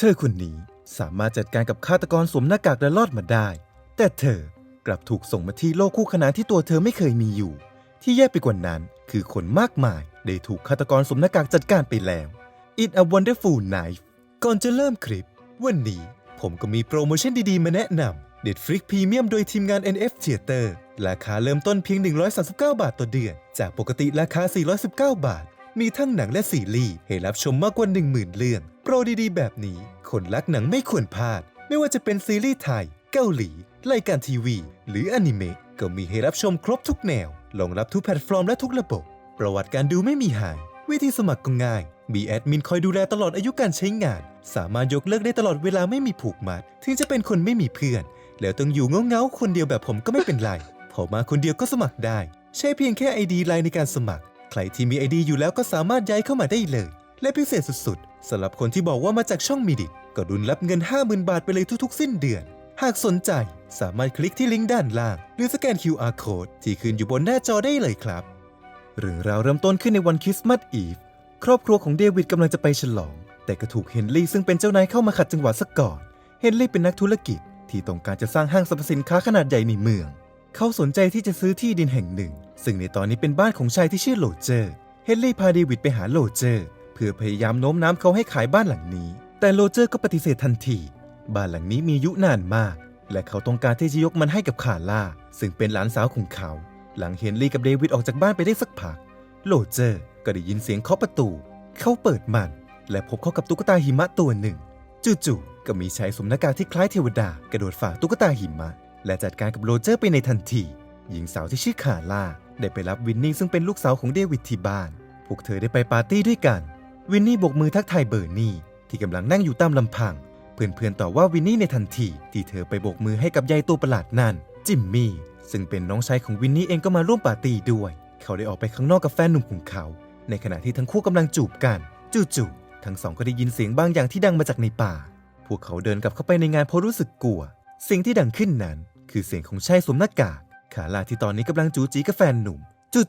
เธอคนนี้สามารถจัดการกับฆาตกรสวมหน้ากากและรอดมาได้ แต่เธอกลับถูกส่งมาที่โลกคู่ขนานที่ตัวเธอไม่เคยมีอยู่ ที่แย่ไปกว่านั้นคือคนมากมายได้ถูกฆาตกรสวมหน้ากากจัดการไปแล้ว It a Wonderful Knife ก่อนจะเริ่มคลิป วันนี้ผมก็มีโปรโมชั่นดีๆ มาแนะนำ Netflix Premium โดยทีมงาน NF Theater ราคาเริ่มต้นเพียง 139 บาทต่อเดือน จากปกติราคา 419 บาท มีทั้งหนังและซีรีส์ให้รับชมมากกว่า 10,000 เรื่อง โปรดีๆ แบบนี้คนรักหนังไม่ควรพลาด ไม่ว่าจะเป็นซีรีส์ไทย เกาหลี รายการทีวี หรืออนิเมะก็มีให้รับชมครบทุกแนวรองรับทุกแพลตฟอร์มและทุกระบบ ประวัติการดูไม่มีหาย วิธีสมัครก็ง่าย มีแอดมินคอยดูแลตลอดอายุการใช้งาน สามารถยกเลิกได้ตลอดเวลาไม่มีผูกมัด ถึงจะเป็นคนไม่มีเพื่อน แล้วต้องอยู่เงาๆคนเดียวแบบผมก็ไม่เป็นไร พอมาคนเดียวก็สมัครได้ ใช้เพียงแค่ ID ไลน์ในการสมัคร ใครที่มี ID อยู่แล้วก็สามารถย้ายเข้ามาได้เลย และพิเศษสุดๆสำหรับคนที่บอกว่ามาจากช่องมีดิก็ดุลรับเงิน 50,000 บาทไปเลยทุกๆ สิ้นเดือน หากสนใจสามารถคลิกที่ลิงก์ด้านล่าง หรือสแกน QR Code ที่ขึ้นอยู่บนหน้าจอได้เลยครับเรื่องราวเริ่มต้นขึ้นในวันคริสต์มาสอีฟครอบครัวของเดวิดกำลังจะไปฉลอง แต่ก็ถูกเฮนรี่ซึ่งเป็นเจ้านายเข้ามาขัดจังหวะซะก่อน เฮนรี่เป็นนักธุรกิจที่ต้องการจะสร้างห้างสรรพสินค้าขนาดใหญ่ในเมือง เขาสนใจที่จะซื้อที่ดินแห่งหนึ่ง ซึ่งในตอนนี้เป็นบ้านของชายที่ชื่อโรเจอร์ เฮนรี่พาเดวิดไปหาโรเจอร์ เพื่อพยายามโน้มน้าวเขาให้ขายบ้านหลังนี้ แต่โรเจอร์ก็ปฏิเสธทันที บ้านหลังนี้มีอายุนานมาก และเขาต้องการที่จะยกมันให้กับคาร่า ซึ่งเป็นหลานสาวของเขา หลังเฮนรี่กับเดวิดออกจากบ้านไปได้สักพักโรเจอร์ก็ได้ยินเสียงเคาะประตู เขาเปิดมัน และพบเข้ากับตุ๊กตาหิมะตัวหนึ่ง จู่ๆ ก็มีชายสวมหน้ากากที่คล้ายเทวดากระโดดฝ่าตุ๊กตาหิมะ และจัดการกับโรเจอร์ไปในทันที หญิงสาวที่ชื่อคาร่าได้ไปรับวินนี่ซึ่งเป็นลูกสาวของเดวิดที่บ้าน พวกเธอได้ไปปาร์ตี้ด้วยกัน วินนี่โบกมือทักทายเบอร์นี่ที่กำลังนั่งอยู่ตามลำพัง เพื่อนๆต่อว่าวินนี่ในทันที ที่เธอไปโบกมือให้กับยายตัวประหลาดนั่น จิมมี่ ซึ่งเป็นน้องชายของวินนี่เองก็มาร่วมปาร์ตี้ด้วย เขาได้ออกไปข้างนอกกับแฟนหนุ่มของเขา ในขณะที่ทั้งคู่กำลังจูบกันจู่ๆทั้งสองก็ได้ยินเสียงบางอย่างที่ดังมาจากในป่า พวกเขาเดินกลับเข้าไปในงานเพราะรู้สึกกลัว สิ่งที่ดังขึ้นนั้น คือเสียงของชายสวมหน้ากากคาร่าที่ตอนนี้กำลังจูจีกับแฟนหนุ่ม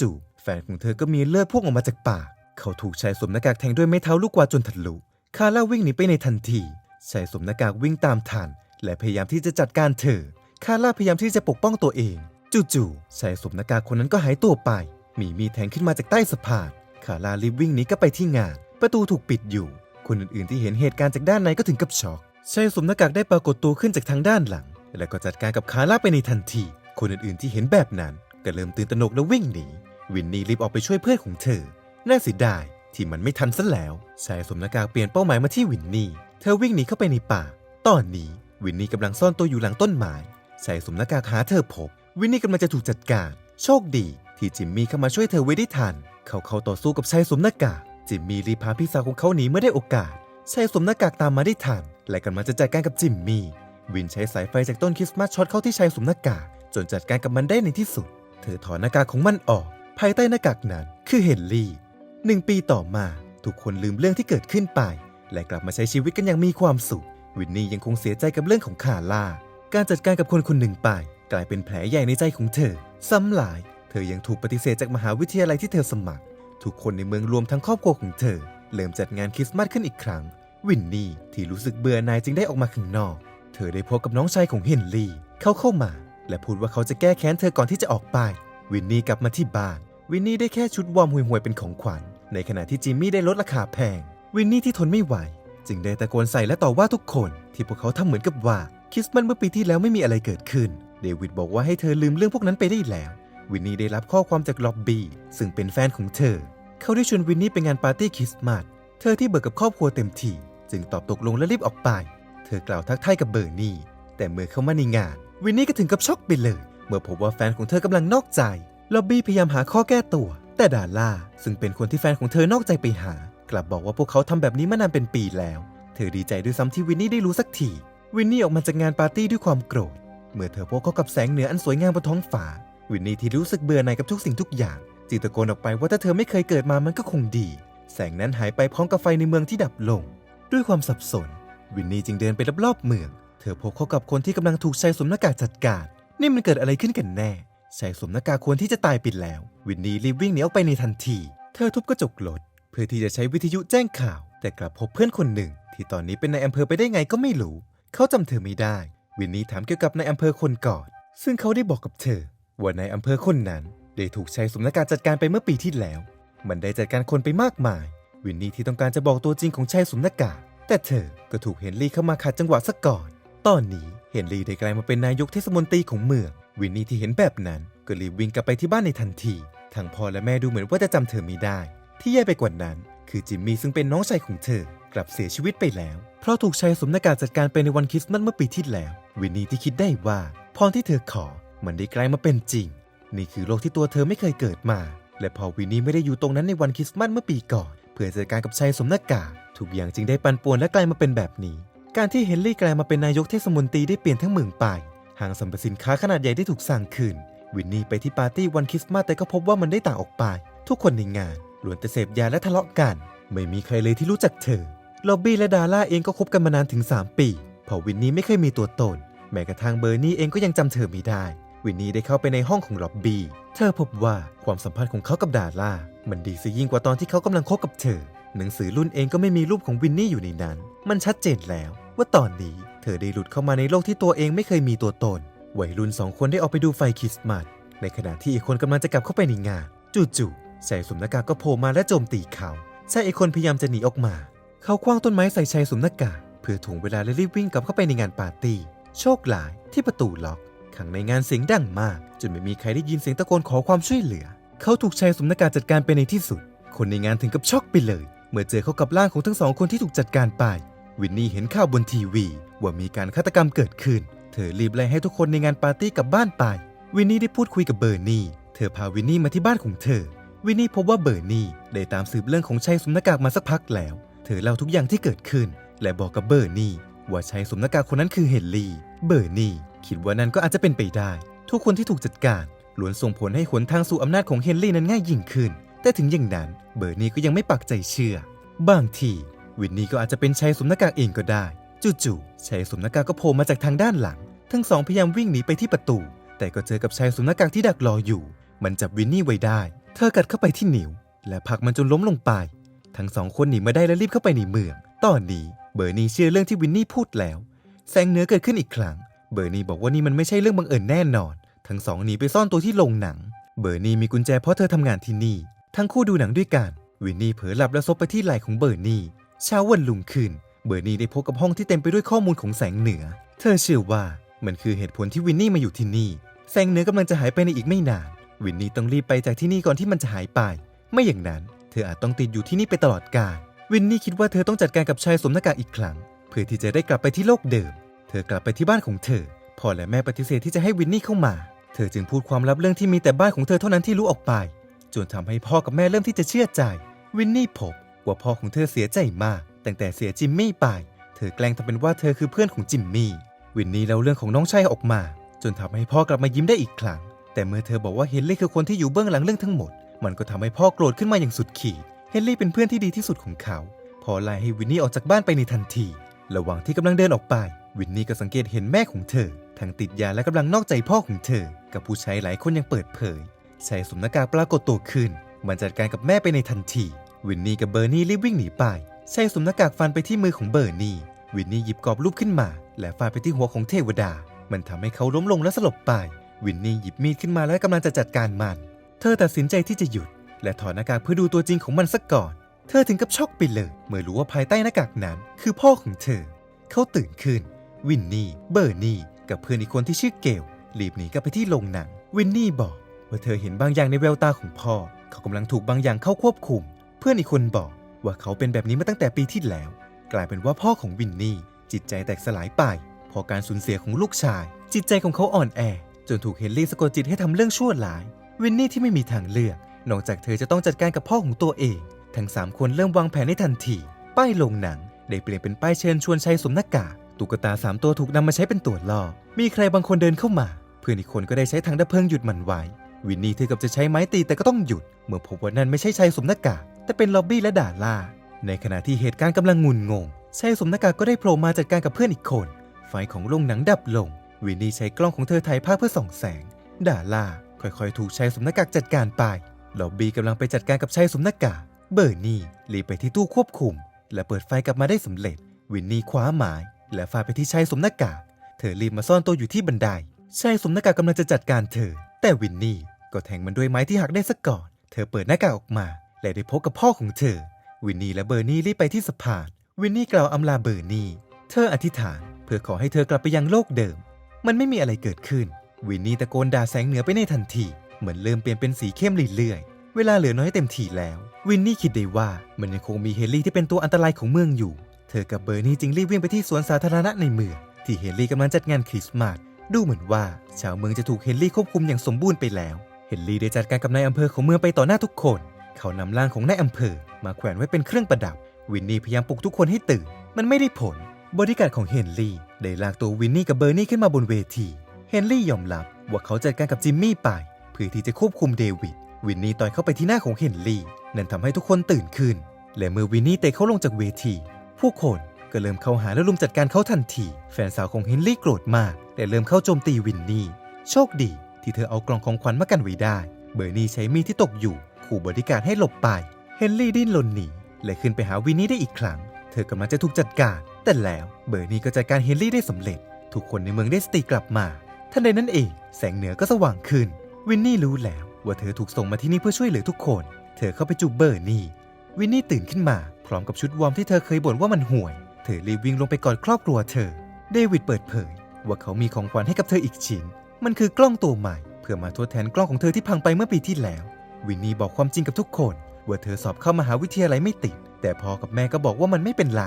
จู่ๆแฟนของเธอก็มีเลือดพุ่งออกมาจากปาก เขาถูกชายสวมหน้ากากแทงด้วยไม้เท้าลูกกวาดจนทะลุคาร่าวิ่งหนีไปในทันทีชายสวมหน้ากากวิ่งตามทัน และพยายามที่จะจัดการเธอ คาร่าพยายามที่จะปกป้องตัวเอง จู่ๆชายสวมหน้ากากคนนั้นก็หายตัวไป มีมีแทงขึ้นมาจากใต้สะพานคาร่ารีบวิ่งหนีก็ไปที่งาน ประตูถูกปิดอยู่ คนอื่นๆที่เห็นเหตุการณ์จากด้านในก็ถึงกับช็อกชายสวมหน้ากากได้ปรากฏตัวขึ้นจากทางด้านหลัง และก็จัดการกับคาร่าไปในทันที คนอื่นๆที่เห็นแบบนั้น ก็เริ่มตื่นตระหนกและวิ่งหนี วินนี่รีบออกไปช่วยเพื่อนของเธอ น่าเสียดายที่มันไม่ทันซะแล้วชายสวมหน้ากากเปลี่ยนเป้าหมายมาที่วินนี่ เธอวิ่งหนีเข้าไปในป่า ตอนนี้วินนี่กำลังซ่อนตัวอยู่หลังต้นไม้ชายสวมหน้ากากหาเธอพบ วินนี่กำลังจะถูกจัดการ โชคดี ที่จิมมี่เข้ามาช่วยเธอไว้ได้ทัน เขาเข้าต่อสู้กับชายสวมหน้ากากจิมมี่รีพาพี่สาวของเขาหนีเมื่อได้โอกาสชายสวมหน้ากากตามมาได้ทัน และกำลังจะจัดการกับจิมมี่ วินใช้สายไฟจากต้นคริสต์มาสช็อตเข้าที่ชายสวมหน้ากากจนจัดการกับมันได้ในที่สุด เธอถอนหน้ากากของมันออก ภายใต้หน้ากากนั้นคือเฮนรี่หนึ่งปีต่อมา ทุกคนลืมเรื่องที่เกิดขึ้นไป และกลับมาใช้ชีวิตกันอย่างมีความสุข วินนี่ยังคงเสียใจกับเรื่องของคาร่า การจัดการกับคนคนหนึ่งไป กลายเป็นแผลใหญ่ในใจของเธอ ซ้ำหลาย เธอยังถูกปฏิเสธจากมหาวิทยาลัยที่เธอสมัคร ทุกคนในเมืองรวมทั้งครอบครัวของเธอเริ่มจัดงานคริสต์มาสขึ้นอีกครั้ง วินนี่ที่รู้สึกเบื่อหน่ายจึงได้ออกมาข้างนอก ธอได้พบกับน้องชายของเฮนรี่เขาเข้ามา และพูดว่าเขาจะแก้แค้นเธอก่อนที่จะออกไป วินนี่กลับมาที่บ้าน วินนี่ได้แค่ชุดวอร์มห่วยๆเป็นของขวัญ ในขณะที่จิมมี่ได้ลดราคาแพง วินนี่ที่ทนไม่ไหว จึงได้ตะโกนใส่และต่อว่าทุกคน ที่พวกเขาทำเหมือนกับว่าคริสต์มาสเมื่อปีที่แล้วไม่มีอะไรเกิดขึ้น เดวิดบอกว่าให้เธอลืมเรื่องพวกนั้นไปได้แล้ว วินนี่ได้รับข้อความจากล็อบบี้ซึ่งเป็นแฟนของเธอ เขาได้ชวนวินนี่ไปงานปาร์ตี้คริสต์มาส เธอที่เบิกกับครอบครัวเต็มทีจึงตอบตกลงและรีบออกไป ธอกล่าวทักทายกับเบอร์นี่ แต่เมื่อเข้ามาในงาน วินนี่ก็ถึงกับช็อกไปเลย เมื่อพบว่าแฟนของเธอกำลังนอกใจล็อบบี้พยายามหาข้อแก้ตัว แต่ดาร่าซึ่งเป็นคนที่แฟนของเธอนอกใจไปหา กลับบอกว่าพวกเขาทำแบบนี้มานานเป็นปีแล้ว เธอดีใจด้วยซ้ำที่วินนี่ได้รู้สักทีวินนี่ออกมาจากงานปาร์ตี้ด้วยความโกรธ เมื่อเธอพบเข้ากับแสงเหนืออันสวยงามบนท้องฟ้า วินนี่ที่รู้สึกเบื่อหน่ายกับทุกสิ่งทุกอย่างจึงตะโกนออกไปว่าถ้าเธอไม่เคยเกิดมามันก็คงดี แสงนั้นหายไปพร้อมกับไฟในเมืองที่ดับลง ด้วยความสับสน วินนี่จึงเดินไปรอบๆเมือง เธอพบเข้ากับคนที่กำลังถูกชายสวมหน้ากากจัดการ นี่มันเกิดอะไรขึ้นกันแน่ชายสวมหน้ากากควรที่จะตายไปแล้ว วินนี่รีบวิ่งหนีออกไปในทันที เธอทุบกระจกรถเพื่อที่จะใช้วิทยุแจ้งข่าว แต่กลับพบเพื่อนคนหนึ่ง ที่ตอนนี้เป็นนายอำเภอไปได้ไงก็ไม่รู้ เขาจำเธอไม่ได้ วินนี่ถามเกี่ยวกับนายอำเภอคนก่อน ซึ่งเขาได้บอกกับเธอ ว่านายอำเภอคนนั้น ได้ถูกชายสมนการจัดการไปเมื่อปีที่แล้ว มันได้จัดการคนไปมากมาย วินนี่ที่ต้องการจะบอกตัวจริงของชายสมนากา แต่เธอก็ถูกเฮนรี่เข้ามาขัดจังหวะซะก่อน ตอนนี้เฮนรี่ได้กลายมาเป็นนายกเทศมนตรีของเมือง วินนี่ที่เห็นแบบนั้น ก็รีบวิ่งกลับไปที่บ้านในทันที ทั้งพ่อและแม่ดูเหมือนว่าจะจำเธอไม่ได้ ที่แย่ไปกว่านั้น คือจิมมี่ซึ่งเป็นน้องชายของเธอ กลับเสียชีวิตไปแล้ว เพราะถูกชายสมนากาจัดการไปในวันคริสต์มาสเมื่อปีที่แล้ว วินนี่ที่คิดได้ว่าพรที่เธอขอ มันได้กลายมาเป็นจริง นี่คือโลกที่ตัวเธอไม่เคยเกิดมา และพอวินนี่ไม่ได้อยู่ตรงนั้นในวันคริสต์มาสเมื่อปีก่อน เพื่อจัดการกับชายสมนากา ทุกอย่างจึงได้ปันป่วนและกลายมาเป็นแบบนี้ การที่เฮนรี่กลายมาเป็นนายกเทศมนตรีได้เปลี่ยนทั้งเมืองไปห้างสรรพสินค้าขนาดใหญ่ได้ถูกสร้างขึ้นวินนี่ไปที่ปาร์ตี้วันคริสต์มาสแต่ก็พบว่ามันได้ต่างออกไป ทุกคนในงานล้วนแต่เสพยาและทะเลาะกัน ไม่มีใครเลยที่รู้จักเธอ ล็อบบี้และดาร่าเองก็คบกันมานานถึง 3 ปีเพราะวินนี่ไม่เคยมีตัวตน แม้กระทั่งเบอร์นี่เองก็ยังจำเธอไม่ได้ วินนี่ได้เข้าไปในห้องของล็อบบี้ เธอพบว่าความสัมพันธ์ของเขากับดาร่ามันดีซะยิ่งกว่าตอนที่เขากำลังคบกับเธอ หนังสือรุ่นเองก็ไม่มีรูปของวินนี่อยู่ในนั้น มันชัดเจนแล้วว่าตอนนี้เธอได้หลุดเข้ามาในโลกที่ตัวเองไม่เคยมีตัวตน วัยรุ่นสองคนได้ออกไปดูไฟคริสต์มาส ในขณะที่อีกคนกำลังจะกลับเข้าไปในงาน จู่ๆชายสวมหน้ากากก็โผล่มาและโจมตีเขาชายอีกคนพยายามจะหนีออกมา เขาคว้างต้นไม้ใส่ชายสวมหน้ากากเพื่อถ่วงเวลาและรีบวิ่งกลับเข้าไปในงานปาร์ตี้ โชคหลายที่ประตูล็อกข้างในงานเสียงดังมากจนไม่มีใครได้ยินเสียงตะโกนขอความช่วยเหลือ เขาถูกชายสวมหน้ากากจัดการไปในที่สุด คนในงานถึงกับช็อกไปเลย เมื่อเจอเขากับร่างของทั้งสองคนที่ถูกจัดการไป วินนี่เห็นข่าวบนทีวี ว่ามีการฆาตกรรมเกิดขึ้น เธอรีบไล่ให้ทุกคนในงานปาร์ตี้กลับบ้านไป วินนี่ได้พูดคุยกับเบอร์นี่ เธอพาวินนี่มาที่บ้านของเธอ วินนี่พบว่าเบอร์นี่ได้ตามสืบเรื่องของชายสวมหน้ากากมาสักพักแล้ว เธอเล่าทุกอย่างที่เกิดขึ้น และบอกกับเบอร์นี่ว่าชายสวมหน้ากากคนนั้นคือเฮนรี่ เบอร์นี่คิดว่านั่นก็อาจจะเป็นไปได้ ทุกคนที่ถูกจัดการล้วนส่งผลให้หนทางสู่อำนาจของเฮนรี่นั้นง่ายยิ่งขึ้น แต่ถึงอย่างนั้นเบอร์นี่ก็ยังไม่ปักใจเชื่อ บางที วินนี่ก็อาจจะเป็นชายสวมหน้ากากเองก็ได้ จู่ๆชายสวมหน้ากากก็โผล่มาจากทางด้านหลัง ทั้งสองพยายามวิ่งหนีไปที่ประตู แต่ก็เจอกับชายสวมหน้ากากที่ดักรออยู่ มันจับวินนี่ไว้ได้ เธอกัดเข้าไปที่นิ้วและผลักมันจนล้มลงไป ทั้งสองคนหนีมาได้และรีบเข้าไปในเมือง ตอนนี้เบอร์นี่เชื่อเรื่องที่วินนี่พูดแล้ว แสงเหนือเกิดขึ้นอีกครั้ง เบอร์นี่บอกว่านี่มันไม่ใช่เรื่องบังเอิญแน่นอน ทั้งสองหนีไปซ่อนตัวที่โรงหนัง เบอร์นี่มีกุญแจเพราะเธอทำงานที่นี่ ทั้งคู่ดูหนังด้วยกันวินนี่เผลอหลับและซบไปที่ไหล่ของเบอร์นี่เช้าวันรุ่งขึ้น เบอร์นี่ได้พบกับห้องที่เต็มไปด้วยข้อมูลของแสงเหนือ เธอเชื่อว่ามันคือเหตุผลที่วินนี่มาอยู่ที่นี่ แสงเหนือกำลังจะหายไปในอีกไม่นาน วินนี่ต้องรีบไปจากที่นี่ก่อนที่มันจะหายไป ไม่อย่างนั้น เธออาจต้องติดอยู่ที่นี่ไปตลอดกาลวินนี่คิดว่าเธอต้องจัดการกับชายสวมหน้ากากอีกครั้ง เพื่อที่จะได้กลับไปที่โลกเดิม เธอกลับไปที่บ้านของเธอพ่อและแม่ปฏิเสธที่จะให้วินนี่เข้ามา เธอจึงพูดความลับเรื่องที่มีแต่บ้านของเธอเท่านั้นที่รู้ออกไป จนทำให้พ่อกับแม่เริ่มที่จะเชื่อใจ วินนี่พบว่าพ่อของเธอเสียใจมาก ตั้งแต่เสียจิมมี่ไป เธอแกล้งทำเป็นว่าเธอคือเพื่อนของจิมมี่ วินนี่เล่าเรื่องของน้องชายออกมา จนทำให้พ่อกลับมายิ้มได้อีกครั้ง แต่เมื่อเธอบอกว่าเฮนรี่คือคนที่อยู่เบื้องหลังเรื่องทั้งหมด มันก็ทำให้พ่อโกรธขึ้นมาอย่างสุดขีด เฮนรี่เป็นเพื่อนที่ดีที่สุดของเขา พอไล่ให้วินนี่ออกจากบ้านไปในทันที ระหว่างที่กำลังเดินออกไป วินนี่ก็สังเกตเห็นแม่ของเธอทั้งติดยาและกำลังนอกใจพ่อของเธอ กับผู้ชายหลายคนยังเปิดเผย ชายสวมหน้ากากปรากฏตัวขึ้น มันจัดการกับแม่ไปในทันที วินนี่กับเบอร์นี่รีบวิ่งหนีไปชายสวมหน้ากากฟันไปที่มือของเบอร์นี่ วินนี่หยิบกรอบรูปขึ้นมา และฟาดไปที่หัวของเทวดา มันทำให้เขาล้มลงและสลบไป วินนี่หยิบมีดขึ้นมาและกำลังจะจัดการมัน เธอตัดสินใจที่จะหยุด และถอดหน้ากากเพื่อดูตัวจริงของมันสักก่อน เธอถึงกับช็อกไปเลย เมื่อรู้ว่าภายใต้หน้ากากนั้น คือพ่อของเธอ เขาตื่นขึ้น วินนี่ เบอร์นี่ กับเพื่อนอีกคนที่ชื่อเกลรีบหนีกลับไปที่โรงหนัง วินนี่บอก ว่าเธอเห็นบางอย่างในแววตาของพ่อ เขากำลังถูกบางอย่างเข้าควบคุม เพื่อนอีกคนบอกว่าเขาเป็นแบบนี้มาตั้งแต่ปีที่แล้ว กลายเป็นว่าพ่อของวินนี่ จิตใจแตกสลายไปเพอการสูญเสียของลูกชาย จิตใจของเขาอ่อนแอ จนถูกเฮนรี่สะกดจิตให้ทำเรื่องชั่วร้าย วินนี่ที่ไม่มีทางเลือก นอกจากเธอจะต้องจัดการกับพ่อของตัวเอง ทั้งสามคนเริ่มวางแผนในทันที ป้ายโรงหนังได้เปลี่ยนเป็นป้ายเชิญชวนชายสวมหน้ากากตุ๊กตาสามตัวถูกนำมาใช้เป็นตัวล่อ มีใครบางคนเดินเข้ามา เพื่อนอีกคนก็ได้ใช้ทางดับเพลิงหยุดมันไว้ วินนี่ถึงกับจะใช้ไม้ตีแต่ก็ต้องหยุด เมื่อพบว่านั่นไม่ใช่ชายสวมหน้ากากแต่เป็นล็อบบี้และด่าล่า ในขณะที่เหตุการณ์กำลังงุนงงชายสวมหน้ากากก็ได้โผล่มาจัดการกับเพื่อนอีกคน ไฟของโรงหนังดับลง วินนี่ใช้กล้องของเธอถ่ายภาพเพื่อส่องแสง ด่าล่า ค่อยๆ ถูกชายสวมหน้ากากจัดการไปล็อบบี้กำลังไปจัดการกับชายสวมหน้ากากเบอร์นี่รีบไปที่ตู้ควบคุม และเปิดไฟกลับมาได้สำเร็จ วินนี่คว้าไม้และฟาดไปที่ชายสวมหน้ากากเธอรีบมาซ่อนตัวอยู่ที่บันไดชายสวมหน้ากากกำลังจะจัดการเธอ แต่วินนี่ก็แทงมันด้วยไม้ที่หักได้ซะก่อน เธอเปิดหน้ากากออกมา และได้พบกับพ่อของเธอ วินนี่และเบอร์นี่รีบไปที่สะพาน วินนี่กล่าวอำลาเบอร์นี่ เธออธิษฐานเพื่อขอให้เธอกลับไปยังโลกเดิม มันไม่มีอะไรเกิดขึ้น วินนี่ตะโกนด่าแสงเหนือไปในทันที เหมือนเริ่มเปลี่ยนเป็นสีเข้มเรื่อยๆ เวลาเหลือน้อยเต็มทีแล้ว วินนี่คิดได้ว่ามันยังคงมีเฮนรี่ที่เป็นตัวอันตรายของเมืองอยู่ เธอกับเบอร์นี่จึงรีบวิ่งไปที่สวนสาธารณะในเมืองที่เฮนรี่กำลังจัดงานคริสต์มาส ดูเหมือนว่าชาวเมืองจะถูกเฮนรี่ควบคุมอย่างสมบูรณ์ไปแล้ว เฮนรี่ได้จัดการกับนายอำเภอของเมืองไปต่อหน้าทุกคน เขานำร่างของนายอำเภอ มาแขวนไว้เป็นเครื่องประดับ วินนี่พยายามปลุกทุกคนให้ตื่น มันไม่ได้ผล บริการของเฮนรี่ได้ลากตัววินนี่กับเบอร์นี่ขึ้นมาบนเวที เฮนรี่ยอมรับว่าเขาจัดการกับจิมมี่ไปเพื่อที่จะควบคุมเดวิด วินนี่ต่อยเข้าไปที่หน้าของเฮนรี่ นั่นทำให้ทุกคนตื่นขึ้น และเมื่อวินนี่เตะเขาลงจากเวที ผู้คน ก็เริ่มเข้าหาและรุมจัดการเขาทันที แฟนสาวของเฮนรี่โกรธมากและเริ่มเข้าโจมตีวินนี่ โชคดี ที่เธอเอากล่องของขวัญมากันไว้ได้ เบอร์นี่ใช้มีดที่ตกอยู่ ขู่บริการให้หลบไป เฮนรี่ดิ้นรนหนีและขึ้นไปหาวินนี่ได้อีกครั้ง เธอกำลังจะถูกจัดการ แต่แล้วเบอร์นี่ก็จัดการเฮนรี่ได้สำเร็จ ทุกคนในเมืองได้สติกลับมาทันใดนั้นเองแสงเหนือก็สว่างขึ้น วินนี่รู้แล้วว่าเธอถูกส่งมาที่นี่เพื่อช่วยเหลือทุกคน เธอเข้าไปจูบเบอร์นี่ วินนี่ตื่นขึ้นมา พร้อมกับชุดวอร์มที่เธอเคยบ่นว่ามันห่วย ธอรีบวิ่งลงไปกอดครอบครัวเธอ เดวิดเปิดเผย ว่าเขามีของขวัญให้กับเธออีกชิ้น มันคือกล้องตัวใหม่ เพื่อมาทดแทนกล้องของเธอที่พังไปเมื่อปีที่แล้ว วินนี่บอกความจริงกับทุกคน ว่าเธอสอบเข้ามหาวิทยาลัยไม่ติด แต่พ่อกับแม่ก็บอกว่ามันไม่เป็นไร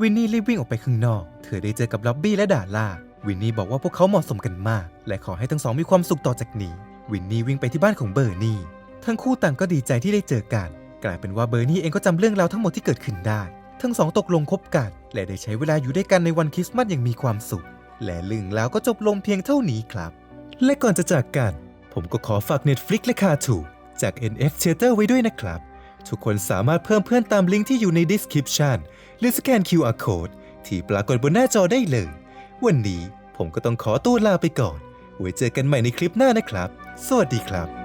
วินนี่รีบวิ่งออกไปข้างนอก เธอได้เจอกับล็อบบี้และดาร่า วินนี่บอกว่าพวกเขาเหมาะสมกันมาก และขอให้ทั้งสองมีความสุขต่อจากนี้ วินนี่วิ่งไปที่บ้านของเบอร์นี่ ทั้งคู่ต่างก็ดีใจที่ได้เจอกัน กลายเป็นว่าเบอร์นี่เองก็จำเรื่องราวทั้งหมดที่เกิดขึ้นได้ ทั้งสองตกลงคบกัน และได้ใช้เวลาอยู่ด้วยกันในวันคริสต์มาสอย่างมีความสุข และเรื่องราวก็จบลงเพียงเท่านี้ครับ และก่อนจะจากกัน ผมก็ขอฝาก Netflix และคาถูจาก NF Theater ไว้ด้วยนะครับ ทุกคนสามารถเพิ่มเพื่อนตามลิงก์ที่อยู่ใน description หรือสแกน QR code ที่ปรากฏบนหน้าจอได้เลย วันนี้ผมก็ต้องขอตัวลาไปก่อน ไว้เจอกันใหม่ในคลิปหน้านะครับ สวัสดีครับ